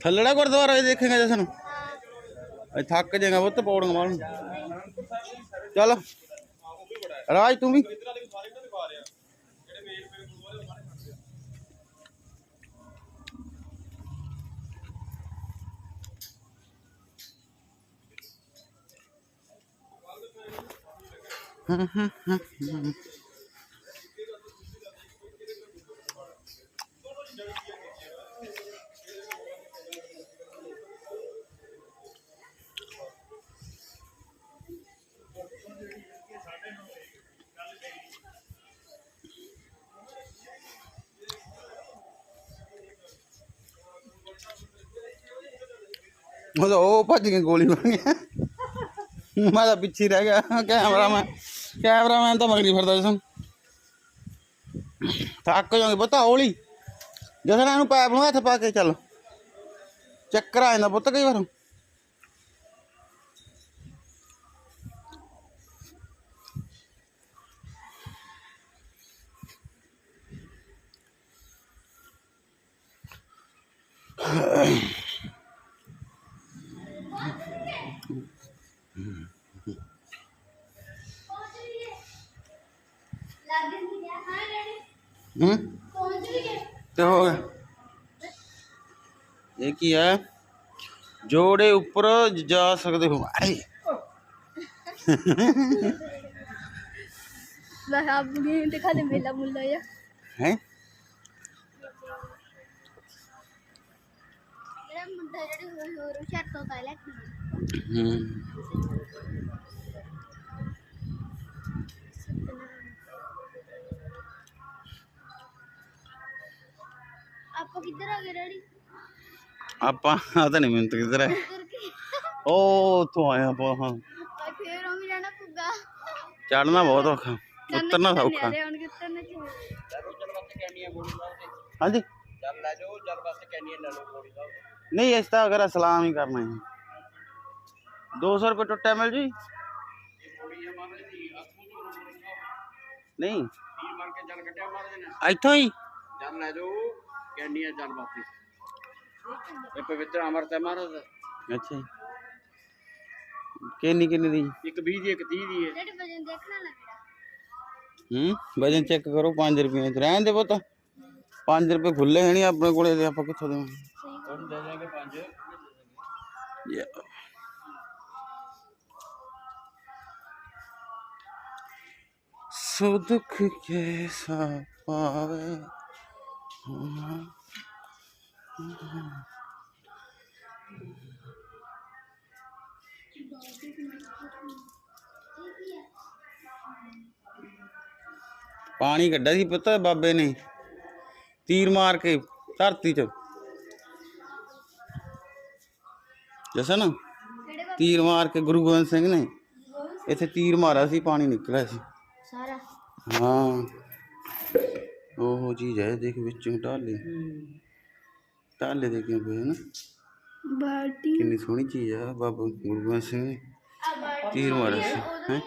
ਥੱਲੜਾ ਗੁਰਦੁਆਰਾ ਇਹ ਦੇਖੇਗਾ ਜਸਨ। ਅ ਥੱਕ ਜਾਏਗਾ ਪੁੱਤ ਪੌੜੀਆਂ ਮਾਰਨ ਚੱਲ। ਰਾਜ ਤੂੰ ਵੀ। ਉਹ ਤਾਂ ਉਹ ਭੱਜ ਕੇ ਗੋਲੀ ਮਾਰ ਗਿਆ ਮੈਂ ਤਾਂ ਪਿੱਛੇ ਹੀ ਰਹਿ ਗਿਆ ਕੈਮਰਾਮੈਨ ਕੈਮਰਾਮੈਨ ਤਾਂ ਮਗਰੀ ਫਿਰਦਾ ਜਸਨ ਥੱਕ ਜਾਓਗੇ ਪਤਾ ਹੌਲੀ ਜਸਨ ਇਹਨੂੰ ਪੈਪ ਨੂੰ ਹੱਥ ਪਾ ਕੇ ਚੱਲ ਚੱਕਰ ਆ ਜਾਂਦਾ ਪੁੱਤ ਕਈ ਵਾਰ ਲੱਗ हम्म? तो हो गया? ये की है। जोड़े ऊपर जा सकते हो। अरे। हम्म। ਆਪਾਂ ਕਿੱਧਰ ਆ ਗਏ ਡੈਡੀ? ਆਪਾਂ ਆ ਤਾਂ ਨਹੀਂ ਮਿੰਟ ਕਿਧਰ ਹੈ ਉਹ ਉੱਥੋਂ ਆਇਆ ਆਪਾਂ ਹਾਂ। ਆ ਫੇਰ ਉਹ ਵੀ ਜਾਣਾ ਪੁੱਗਾ ਚੜਨਾ ਬਹੁਤ ਔਖਾ ਉਤਰਨਾ ਸੌਖਾ। ਹਾਂਜੀ? ਚੱਲ ਲੈ ਜਾਓ ਜਦ ਬਸ ਕੈਨੀਅਨ ਲੈ ਲਓ ਗੋਲੀ ਦਾ ਨਹੀਂ ਇਸ ਤਾਂ ਅਗਰ ਸਲਾਮ ਹੀ ਕਰਨਾ ਹੈ। 200 ਰੁਪਏ ਟੁੱਟਿਆ ਮਿਲ ਜੀ? ਨਹੀਂ। ਇੱਥੋਂ ਹੀ? ਜਲ ਲੈ ਜਾਓ। ਕੈਨੀਅਨ ਜਲ ਬਾਤੀ ਇਹ ਪਵਿੱਤਰ ਅਮਰਤ ਹੈ ਮਹਾਰਾਜ। ਦਾ। ਅੱਛਾ ਜੀ। ਕਿੰਨੀ ਕਿੰਨੀ ਦੀ? ਇੱਕ 20 ਦੀ ਇੱਕ 30 ਦੀ ਹੈ। ਹੂੰ? ਵਜਨ ਚੈੱਕ ਕਰੋ 5 ਰੁਪਏ ਚ। ਰਹਿਣ ਦੇ ਪੁੱਤ। 5 ਰੁਪਏ ਖੁੱਲੇ ਹੈ ਨਹੀਂ ਆਪਣੇ ਕੋਲੇ ਤੇ ਆਪਾਂ ਕਿੱਥੋਂ ਹੁਣ ਦੇ ਦਾਂਗੇ. ਸੋ ਦੁੱਖ ਕੈਸਾ ਪਾਵੇ? ਪਾਣੀ ਕੱਢਿਆ ਸੀ ਪੁੱਤ ਬਾਬੇ ਨੇ ਤੀਰ ਮਾਰ ਕੇ ਧਰਤੀ 'ਚ ਜਸਨ ਕਿਹੜੇ ਵਾ ਤੀਰ ਮਾਰ ਕੇ ਗੁਰੂ ਗੋਬਿੰਦ ਸਿੰਘ ਨੇ ਇੱਥੇ ਤੀਰ ਮਾਰਿਆ ਸੀ ਪਾਣੀ ਨਿਕਲਿਆ ਸੀ ਸਾਰਾ ਹਾਂ ओहो जी है देख बिच डाल डाले डाल देखे है ना कितनी सोहनी चीज़ है बाबा गुरगोबिंद सिंह तीर मारे से हैं